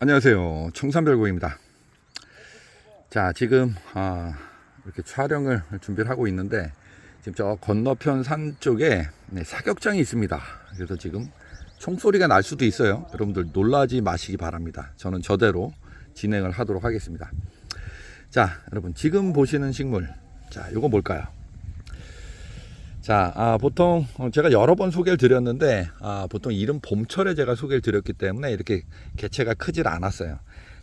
안녕하세요. 청산별고입니다. 자, 지금 아, 이렇게 촬영을 준비를 하고 있는데 지금 저 건너편 산 쪽에 네, 사격장이 있습니다. 그래서 지금 총소리가 날 수도 있어요. 여러분들 놀라지 마시기 바랍니다. 저는 저대로 진행을 하도록 하겠습니다. 자, 여러분 지금 보시는 식물, 자, 이거 뭘까요? 자, 아, 보통 어, 제가 여러 번 소개를 드렸는데 아, 보통 이름 봄철에 제가 소개를 드렸기 때문에 이렇게 개체가 크질 않았어요.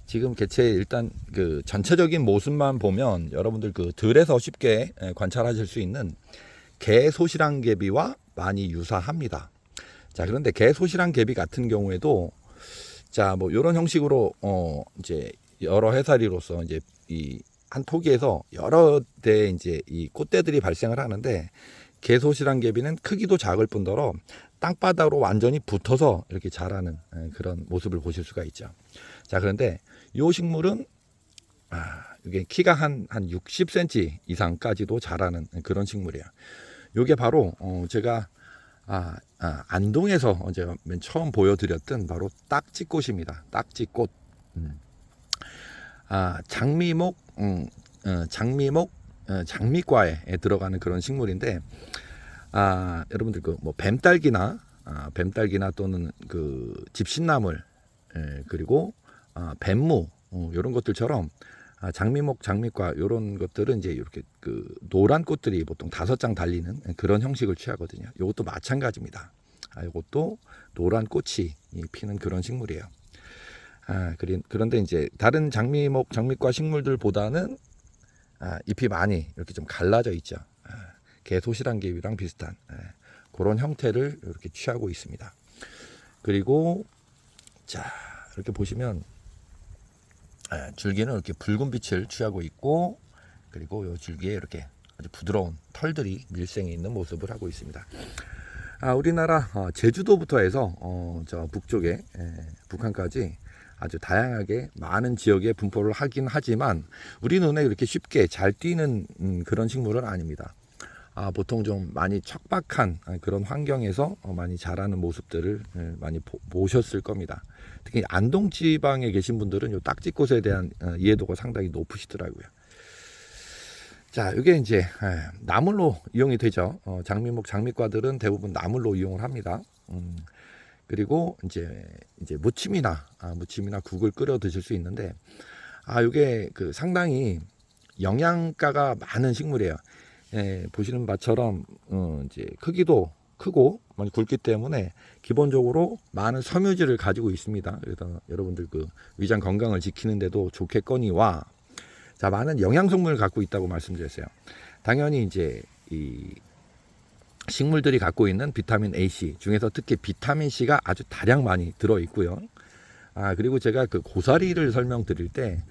지금 개체 일단 그 전체적인 모습만 보면 여러분들 그 들에서 쉽게 에, 관찰하실 수 있는 개 소시랑 개비와 많이 유사합니다. 자, 그런데 개 소시랑 개비 같은 경우에도 자, 뭐 이런 형식으로 어 이제 여러 해살이로서 이제 이 한 토기에서 여러 대 이제 이 꽃대들이 발생을 하는데 개소시랑 개비는 크기도 작을 뿐더러 땅바닥으로 완전히 붙어서 이렇게 자라는 에, 그런 모습을 보실 수가 있죠. 자, 그런데 이 식물은 아, 이게 키가 한, 한 60cm 이상까지도 자라는 그런 식물이에요. 요게 바로, 어, 제가, 아, 아, 안동에서 제가 맨 처음 보여드렸던 바로 딱지꽃입니다. 딱지꽃. 음. 아, 장미목, 음, 어, 장미목, 어, 장미과에 들어가는 그런 식물인데, 아, 여러분들 그 뭐 뱀딸기나 아, 뱀딸기나 또는 그 집신나물 예, 그리고 아, 뱀무 어, 이런 것들처럼 아, 장미목, 장미과 이런 것들은 이제 이렇게 그 노란 꽃들이 보통 다섯 장 달리는 그런 형식을 취하거든요. 이것도 마찬가지입니다. 아, 이것도 노란 꽃이 피는 그런 식물이에요. 아, 그리- 그런데 이제 다른 장미목, 장미과 식물들보다는 아, 잎이 많이 이렇게 좀 갈라져 있죠. 아, 개소시랑 개비랑 비슷한 예, 그런 형태를 이렇게 취하고 있습니다. 그리고 자 이렇게 보시면 예, 줄기는 이렇게 붉은 빛을 취하고 있고 그리고 이 줄기에 이렇게 아주 부드러운 털들이 밀생해 있는 모습을 하고 있습니다. 아, 우리나라 어, 제주도부터 해서 어, 저 북쪽에 예, 북한까지 아주 다양하게 많은 지역에 분포를 하긴 하지만 우리 눈에 이렇게 쉽게 잘 띄는 음, 그런 식물은 아닙니다. 아, 보통 좀 많이 척박한 아, 그런 환경에서 어, 많이 자라는 모습들을 예, 많이 보, 보셨을 겁니다. 특히 안동 지방에 계신 분들은 요 딱지꽃에 대한 어, 이해도가 상당히 높으시더라고요. 자, 이게 이제 예, 나물로 이용이 되죠. 어, 장미목, 장미과들은 대부분 나물로 이용을 합니다. 음, 그리고 이제 이제 무침이나 아, 무침이나 국을 끓여 드실 수 있는데 아, 이게 그 상당히 영양가가 많은 식물이에요. 예, 보시는 바처럼 어, 이제 크기도 크고 많이 굵기 때문에 기본적으로 많은 섬유질을 가지고 있습니다. 그래서 여러분들 그 위장 건강을 지키는데도 좋겠거니와 자 많은 영양 성분을 갖고 있다고 말씀드렸어요. 당연히 이제 이 식물들이 갖고 있는 비타민 A, C 중에서 특히 비타민 C가 아주 다량 많이 들어 있고요. 아 그리고 제가 그 고사리를 설명드릴 때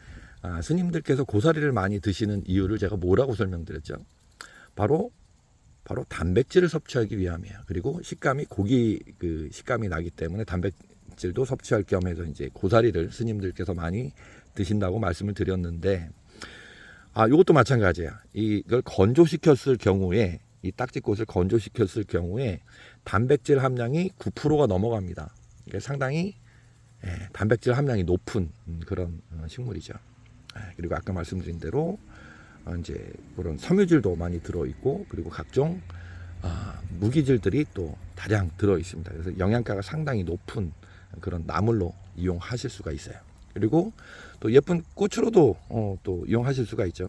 아, 스님들께서 고사리를 많이 드시는 이유를 제가 뭐라고 설명드렸죠? 바로 바로 단백질을 섭취하기 위함이에요. 그리고 식감이 고기 그 식감이 나기 때문에 단백질도 섭취할 겸해서 이제 고사리를 스님들께서 많이 드신다고 말씀을 드렸는데 아 이것도 마찬가지예요. 이걸 건조시켰을 경우에 이 딱지꽃을 건조시켰을 경우에 단백질 함량이 9%가 넘어갑니다. 상당히 예, 단백질 함량이 높은 음, 그런 어, 식물이죠. 예, 그리고 아까 말씀드린 대로 어, 이제 그런 섬유질도 많이 들어 있고 그리고 각종 아, 무기질들이 또 다량 들어 있습니다. 그래서 영양가가 상당히 높은 그런 나물로 이용하실 수가 있어요. 그리고 또 예쁜 꽃으로도 어, 또 이용하실 수가 있죠.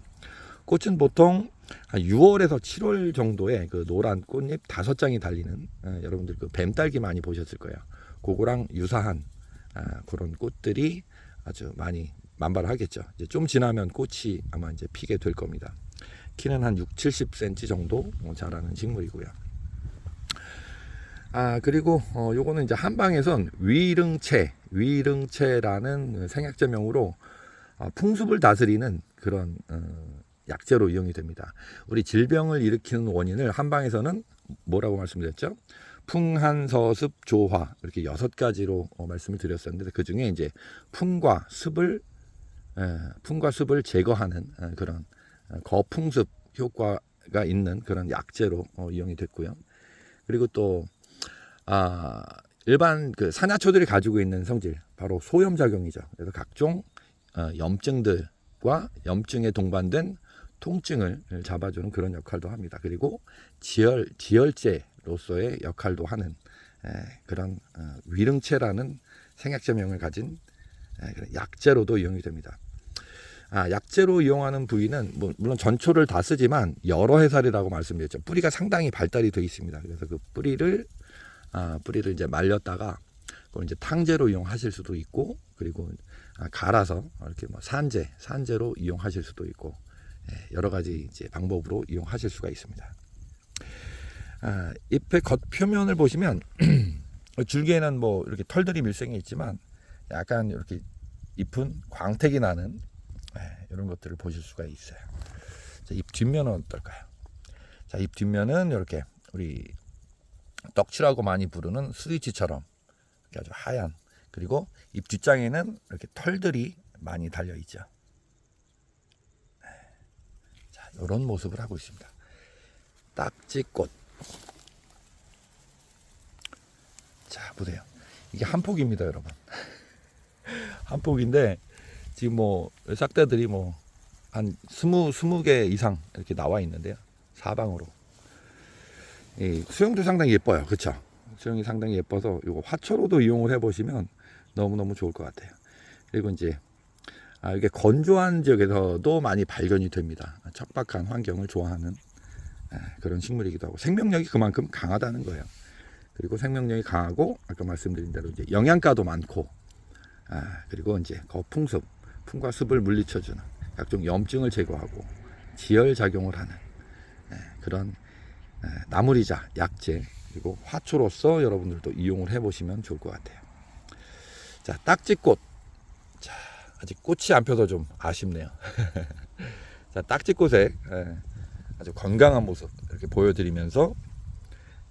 꽃은 보통 한 6월에서 7월 정도에 그 노란 꽃잎 다섯 장이 달리는 어, 여러분들 그 뱀딸기 많이 보셨을 거예요. 그거랑 유사한 아, 그런 꽃들이 아주 많이 만발하겠죠. 이제 좀 지나면 꽃이 아마 이제 피게 될 겁니다. 키는 한 6, 70cm 정도 어, 자라는 식물이고요. 아 그리고 어 요거는 이제 한방에선 위릉채, 위릉채라는 생약제명으로 어, 풍습을 다스리는 그런 어, 약재로 이용이 됩니다. 우리 질병을 일으키는 원인을 한방에서는 뭐라고 말씀드렸죠? 풍한 서습 조화 이렇게 여섯 가지로 어, 말씀을 드렸었는데 그 중에 이제 풍과 습을 에, 풍과 습을 제거하는 에, 그런 어, 거풍습 효과가 있는 그런 약재로 어, 이용이 됐고요. 그리고 또 아, 일반 그 산야초들이 가지고 있는 성질 바로 소염 작용이죠. 그래서 각종 어, 염증들과 염증에 동반된 통증을 잡아주는 그런 역할도 합니다. 그리고 지혈 지혈제로서의 역할도 하는 에, 그런 어, 위릉체라는 생약제명을 가진 약제로도 이용이 됩니다. 아, 약제로 이용하는 부위는 뭐, 물론 전초를 다 쓰지만 여러 해살이라고 말씀드렸죠. 뿌리가 상당히 발달이 되어 있습니다. 그래서 그 뿌리를 아, 뿌리를 이제 말렸다가 그걸 이제 탕제로 이용하실 수도 있고 그리고 아, 갈아서 이렇게 뭐 산제, 산제로 이용하실 수도 있고 예, 여러 가지 이제 방법으로 이용하실 수가 있습니다. 아, 잎의 겉 표면을 보시면 줄기에는 뭐 이렇게 털들이 밀생해 있지만 약간 이렇게 잎은 광택이 나는 예, 이런 것들을 보실 수가 있어요. 자, 잎 뒷면은 어떨까요? 자, 잎 뒷면은 이렇게 우리 떡치라고 많이 부르는 스위치처럼 아주 하얀 그리고 잎 뒷장에는 이렇게 털들이 많이 달려 있죠. 네. 자, 이런 모습을 하고 있습니다. 딱지꽃. 자, 보세요. 이게 한 폭입니다, 여러분. 한 폭인데 지금 뭐 싹대들이 뭐 한 스무 스무 개 이상 이렇게 나와 있는데요. 사방으로. 이 수영도 상당히 예뻐요. 그쵸? 수영이 상당히 예뻐서 이거 화초로도 이용을 해 보시면 너무너무 좋을 것 같아요. 그리고 이제 아, 이게 건조한 지역에서도 많이 발견이 됩니다. 척박한 환경을 좋아하는 아, 그런 식물이기도 하고 생명력이 그만큼 강하다는 거예요. 그리고 생명력이 강하고 아까 말씀드린 대로 이제 영양가도 많고 아, 그리고 이제 거풍습, 풍과 습을 물리쳐주는 각종 염증을 제거하고 지혈 작용을 하는 예, 그런 예, 나물이자 약재 그리고 화초로서 여러분들도 이용을 해보시면 좋을 것 같아요. 자, 딱지꽃. 자, 아직 꽃이 안 펴서 좀 아쉽네요. 자, 딱지꽃의 예, 아주 건강한 모습 이렇게 보여드리면서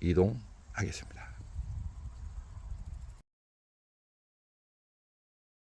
이동하겠습니다.